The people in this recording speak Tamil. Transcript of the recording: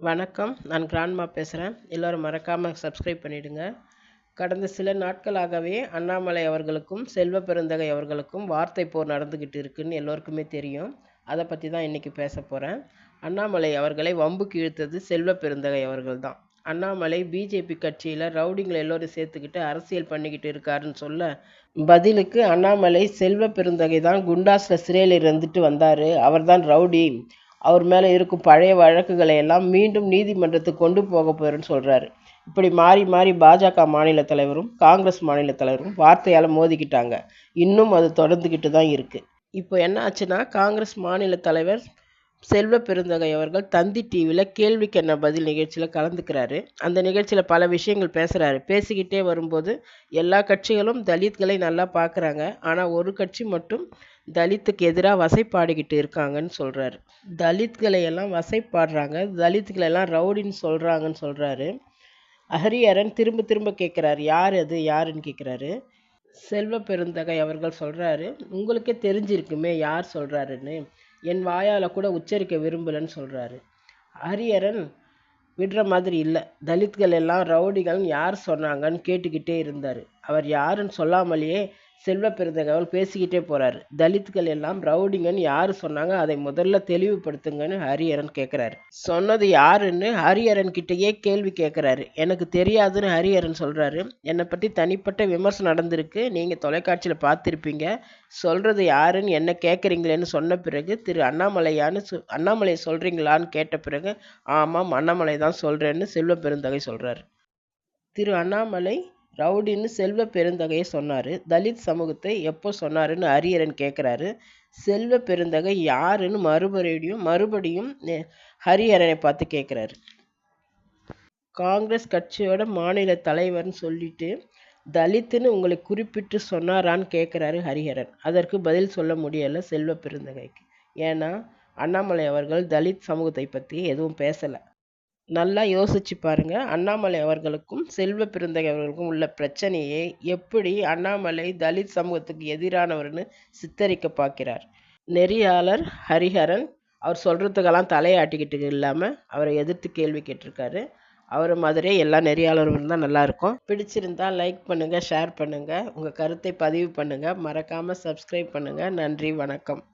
வணக்கம். நான் கிராண்ட்மா பேசுகிறேன் எல்லோரும் மறக்காமல் சப்ஸ்கிரைப் பண்ணிவிடுங்க கடந்த சில நாட்களாகவே அண்ணாமலை அவர்களுக்கும் செல்வ பெருந்தகை அவர்களுக்கும் வார்த்தை போர் நடந்துக்கிட்டு இருக்குன்னு எல்லோருக்குமே தெரியும். அதை பற்றி தான் இன்றைக்கி பேச போகிறேன் அண்ணாமலை அவர்களை வம்புக்கு இழுத்தது செல்வ பெருந்தகை அவர்கள் தான். அண்ணாமலை பிஜேபி கட்சியில் ரவுடிங்களை எல்லோரும் சேர்த்துக்கிட்டு அரசியல் பண்ணிக்கிட்டு இருக்காருன்னு சொல்ல பதிலுக்கு அண்ணாமலை செல்வ பெருந்தகை தான் குண்டாஸில் சிறையில் இருந்துட்டு வந்தார். அவர் தான் ரவுடி. அவர் மேலே இருக்கும் பழைய வழக்குகளை எல்லாம் மீண்டும் நீதிமன்றத்துக்கு கொண்டு போக போகிறேன்னு சொல்கிறாரு இப்படி மாறி மாறி பாஜக மாநில தலைவரும் காங்கிரஸ் மாநில தலைவரும் வார்த்தையால் மோதிக்கிட்டாங்க. இன்னும் அது தொடர்ந்துக்கிட்டு தான் இருக்குது இப்போ என்ன ஆச்சுன்னா காங்கிரஸ் மாநில தலைவர் செல்வ பெருந்தகை அவர்கள் தந்தி டிவியில் கேள்விக்கு என்ன பதில் நிகழ்ச்சியில் கலந்துக்கிறாரு. அந்த நிகழ்ச்சியில் பல விஷயங்கள் பேசுகிறாரு பேசிக்கிட்டே வரும்போது எல்லா கட்சிகளும் தலித்களை நல்லா பார்க்குறாங்க ஆனால் ஒரு கட்சி மட்டும் தலித்துக்கு எதிராக வசைப்பாடிக்கிட்டு இருக்காங்கன்னு சொல்கிறாரு தலித்களை எல்லாம் வசைப்பாடுறாங்க. தலித்துக்களை எல்லாம் ரவுடின்னு சொல்கிறாங்கன்னு சொல்கிறாரு ஹரிஹரன் திரும்ப திரும்ப கேட்குறாரு யார் அது? யாருன்னு கேட்குறாரு செல்வ பெருந்தகை அவர்கள் சொல்கிறாரு உங்களுக்கே தெரிஞ்சிருக்குமே யார் சொல்கிறாருன்னு என் வாயால் கூட உச்சரிக்க விரும்பலன்னு சொல்கிறாரு ஹரியரன் விடுற மாதிரி இல்லை. தலித்கள் எல்லாம் ரவுடிகள் யார் சொன்னாங்கன்னு கேட்டுக்கிட்டே இருந்தார். அவர் யாருன்னு சொல்லாமலேயே செல்வ பெருந்தகவல் பேசிக்கிட்டே போகிறாரு தலித்துகள் எல்லாம் ரவுடிங்கன்னு யார் சொன்னாங்க? அதை முதல்ல தெளிவுபடுத்துங்கன்னு ஹரிஹரன் கேட்குறாரு சொன்னது யாருன்னு ஹரிஹரன் கிட்டேயே கேள்வி கேட்குறாரு எனக்கு தெரியாதுன்னு ஹரிஹரன் சொல்கிறாரு என்னை பற்றி தனிப்பட்ட விமர்சனம் நடந்திருக்கு. நீங்கள் தொலைக்காட்சியில் பார்த்துருப்பீங்க. சொல்கிறது யாருன்னு என்ன கேட்குறீங்களேன்னு சொன்ன பிறகு திரு அண்ணாமலையான்னு சொ அண்ணாமலை சொல்கிறீங்களான்னு கேட்ட பிறகு ஆமாம் அண்ணாமலை தான் சொல்கிறேன்னு செல்வ பெருந்தகை சொல்கிறாரு திரு அண்ணாமலை ரவுடின்னு செல்வ பெருந்தகையை சொன்னார். தலித் சமூகத்தை எப்போ சொன்னாருன்னு ஹரியரன் கேட்குறாரு செல்வ பெருந்தகை யாருன்னு மறுபடியும் மறுபடியும் ஹரிஹரனை பார்த்து கேட்குறாரு காங்கிரஸ் கட்சியோட மாநில தலைவர்னு சொல்லிட்டு தலித்துன்னு உங்களை குறிப்பிட்டு சொன்னாரான்னு கேட்குறாரு ஹரிஹரன் அதற்கு பதில் சொல்ல முடியலை செல்வ பெருந்தகைக்கு. ஏன்னா அண்ணாமலை அவர்கள் தலித் சமூகத்தை பற்றி எதுவும் பேசலை. நல்லா யோசிச்சு பாருங்க. அண்ணாமலை அவர்களுக்கும் செல்வ பெருந்தகை அவர்களுக்கும் உள்ள பிரச்சனையை எப்படி அண்ணாமலை தலித் சமூகத்துக்கு எதிரானவர்னு சித்தரிக்க பார்க்கிறார். நெறியாளர் ஹரிஹரன் அவர் சொல்கிறதுக்கெல்லாம் தலையாட்டிக்கிட்டு இல்லாமல் அவரை எதிர்த்து கேள்வி கேட்டிருக்காரு. அவர் மாதிரியே எல்லா நெறியாளரும் இருந்தால் நல்லாயிருக்கும் பிடிச்சிருந்தா லைக் பண்ணுங்கள் ஷேர் பண்ணுங்கள் உங்கள் கருத்தை பதிவு பண்ணுங்கள் மறக்காமல் சப்ஸ்கிரைப் பண்ணுங்கள் நன்றி வணக்கம்.